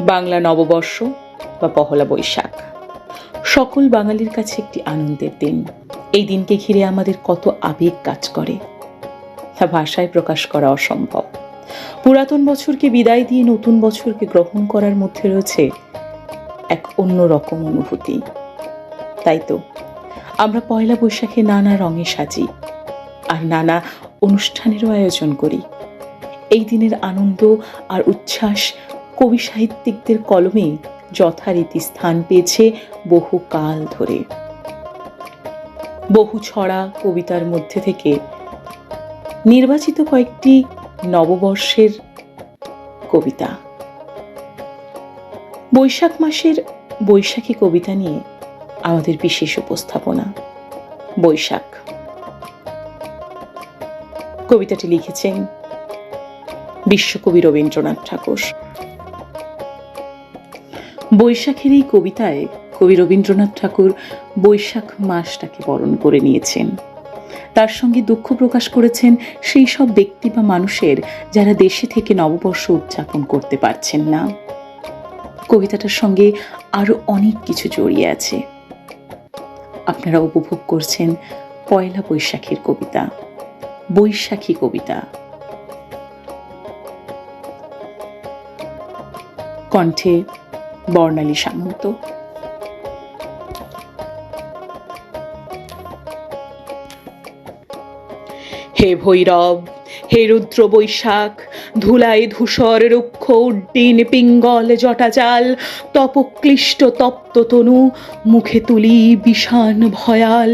বাংলা নববর্ষ বা পহলা বৈশাখ। সকল বাঙালির কাছে একটি আনন্দের দিন। এই দিনকে ঘিরে আমাদের কত আবেগ কাজ করে। তা ভাষায় প্রকাশ করা অসম্ভব। পুরাতন বছরকে বিদায় দিয়ে নতুন বছরকে গ্রহণ করার মধ্যে রয়েছে এক অন্যরকম অনুভূতি। তাই তো, আমরা পয়লা বৈশাখে নানা রঙে সাজি আর নানা অনুষ্ঠানেরও আয়োজন করি। এই দিনের আনন্দ আর উচ্ছ্বাস কবি সাহিত্যিকদের কলমে যথারীতি স্থান পেয়েছে বহু কাল ধরে। বহু ছড়া কবিতার মধ্যে থেকে নির্বাচিত কয়েকটি নববর্ষের কবিতা। বৈশাখ মাসের বৈশাখী কবিতা নিয়ে আমাদের বিশেষ উপস্থাপনা, বৈশাখ। কবিতাটি লিখেছেন বিশ্বকবি রবীন্দ্রনাথ ঠাকুর। বৈশাখের এই কবিতায় কবি রবীন্দ্রনাথ ঠাকুর বৈশাখ মাসটাকে বরণ করে নিয়েছেন। তার সঙ্গে দুঃখ প্রকাশ করেছেন সেই সব ব্যক্তি বা মানুষের যারা দেশে থেকে নববর্ষ উদযাপন করতে পারছেন না। কবিতাটার সঙ্গে আরও অনেক কিছু জড়িয়ে আছে। আপনারা উপভোগ করছেন পয়লা বৈশাখের কবিতা, বৈশাখী কবিতা। কণ্ঠে বর্ণালী সামন্ত। হে ভৈরব, হে রুদ্র বৈশাখ, ধুলাই ধূসর রুক্ষ, উড্ডিন পিঙ্গল, জটাজাল তপক্লিষ্ট তপ্ত তনু, মুখে তুলি বিষান ভয়াল,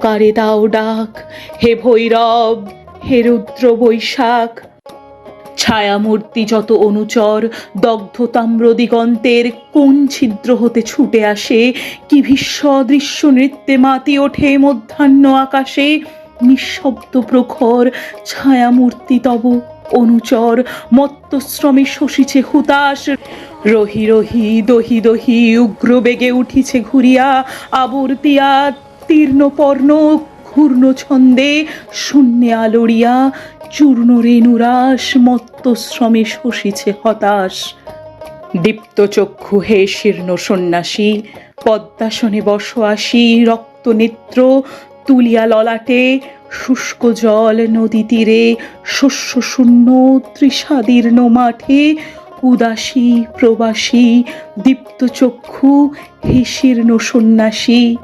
কারে দাও ডাক। হে ভৈরব, হে রুদ্র বৈশাখ ছায়ামূর্তি যত অনুচর দগ্ধ তাম্র দিগন্তের কোন ছিদ্র হতে ছুটে আসে, কি ভীষ্ম দৃশ্য নৃত্যে মাতি ওঠে মধ্যাহ্ন আকাশে, নিঃশব্দ প্রখর ছায়ামূর্তি তব অনুচর, মত্তশ্রমে শশিছে হুতাশ। রহি রহি, দহি দহি উগ্র বেগে উঠিছে ঘুরিয়া, আবর্তিয়া তীর্ণ পর্ণ ঘূর্ণ ছন্দে শূন্যে আলোড়িয়া চূর্ণ রেণুরাস মত্তশ্রমে শশিছে হতাশ। দীপ্ত চক্ষু হে শীর্ণ সন্ন্যাসী, পদ্মাসনে বস আসি রক্ত নেত্র তুলিয়া ললাটে, শুষ্ক জল নদী তীরে, শস্য শূন্য ত্রিষাদীর্ণ মাঠে, উদাসী প্রবাসী দীপ্ত চক্ষু হে শীর্ণ সন্ন্যাসী।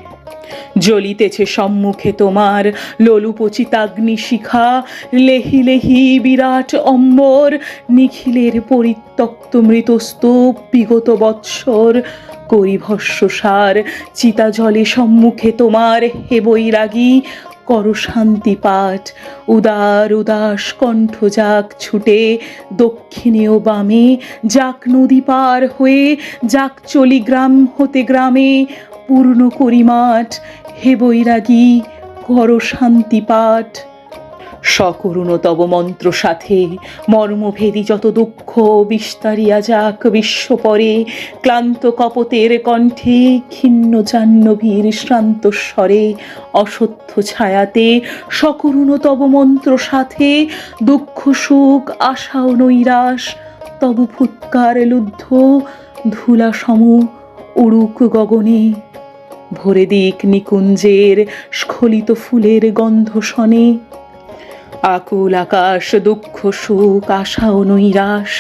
জ্বলিতেছে সম্মুখে তোমার লোলুপচিতাগ্নি শিখা। লেহি লেহি বিরাট অম্বর, নিখিলের পরিত্যক্ত মৃতস্তূপ বিগত বৎসর। করিভস্য সার চিতা জলে সম্মুখে তোমার হে বৈরাগী। কর শান্তি পাঠ, উদার উদাস কণ্ঠ যাক ছুটে দক্ষিণে ও বামে। যাক নদী পার হয়ে, যাক চলি গ্রাম হতে গ্রামে। পূর্ণ করি মাঠ হে বৈরাগী, কর শান্তি পাঠ। সকরুণ তব মন্ত্র সাথে মর্মভেদি যত দুঃখ বিস্তারিয়া যাক বিশ্ব পরে, ক্লান্ত কপতের কণ্ঠে ক্ষিন্ন জাহ্নবীর শ্রান্ত স্বরে অসত্য ছায়াতে সকরুণ তব মন্ত্র সাথে দুঃখ, সুখ, আশা ও নৈরাশ, তব ফুৎকার লুদ্ধ ধুলা সম উড়ুক গগনে। ভরে দিক নিকুঞ্জের স্খলিত ফুলের গন্ধ শনে। আকুল আকাশ, দুঃখ, সুখ, আশা ও নৈরাস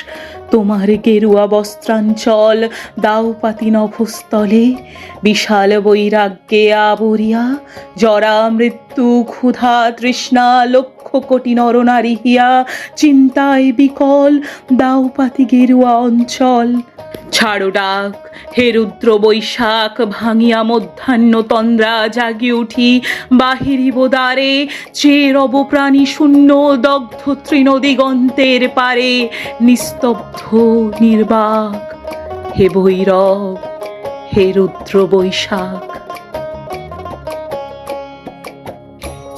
তোমার গেরুয়া বস্ত্রাঞ্চল, দাও পাতি নভস্থলে, বিশাল বৈরাগ্যে আবরিয়া, জরা মৃত্যু, ক্ষুধা, তৃষ্ণা লক্ষ কোটি নরনারী হিয়া, চিন্তায় বিকল দাও পাতি গেরুয়া অঞ্চল। ছাড়ো ডাক, হে রুদ্র বৈশাখ, ভাঙিয়া মধ্যাহ্ন তন্দ্রা জাগি উঠি, বাহিরিব দ্বারে চে রব প্রাণী শূন্য, দগ্ধ তৃণ দিগন্তের পারে, নিস্তব্ধ নির্বাক, হে ভৈরব, হে রুদ্র বৈশাখ।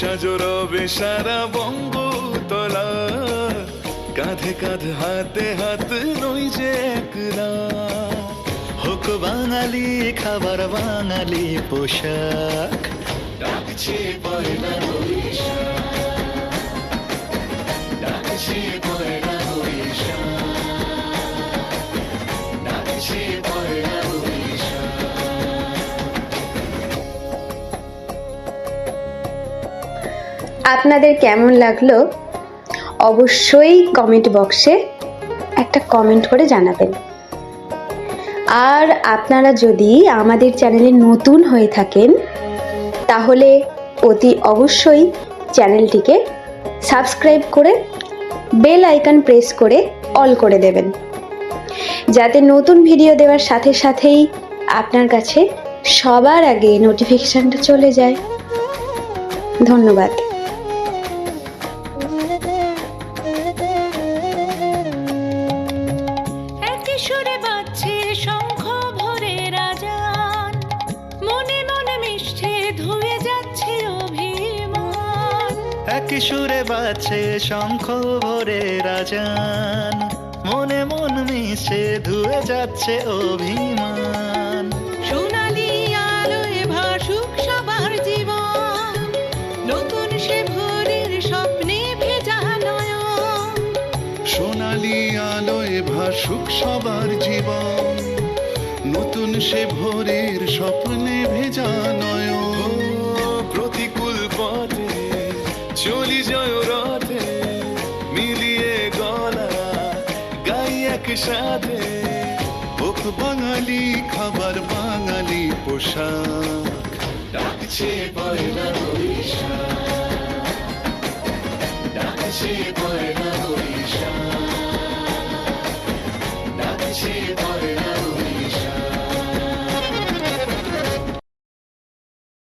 সাজো রবে সারা বঙ্গতলা কাঁধে কাঁধ, হাতে হাত নই যে একলা। হোক বাঙালি, খাবার বাঙালি পোশাক। ডাকছে পয়লা বৈশাখ। আপনাদের কেমন লাগল? অবশ্যই কমেন্ট বক্সে একটা কমেন্ট করে জানাবেন। আর আপনারা যদি আমাদের চ্যানেলে নতুন হয়ে থাকেন, তাহলে অতি অবশ্যই চ্যানেলটিকে সাবস্ক্রাইব করে বেল আইকন প্রেস করে অল করে দেবেন। যাতে নতুন ভিডিও দেওয়ার সাথে সাথেই আপনার কাছে সবার আগে নোটিফিকেশানটা চলে যায়। ধন্যবাদ। একই সুরে বাজছে শঙ্খ ভরে রাজান। মনে মন মিশে ধুয়ে যাচ্ছে অভিমান। সোনালি আলোয় ভাসুক সবার জীবন। নতুন সে ভোরের স্বপ্নে ভেজা নয়ন। সোনালি আলোয় ভাসুক সবার জীবন। নতুন সে ভোরের স্বপ্নে ভেজা স্বাদে ওক বাঙালি খাবার বাঙালি পোশাক। ডাকছে পয়লা বৈশাখ। ডাকছে পয়লা বৈশাখ। ডাকছে পয়লা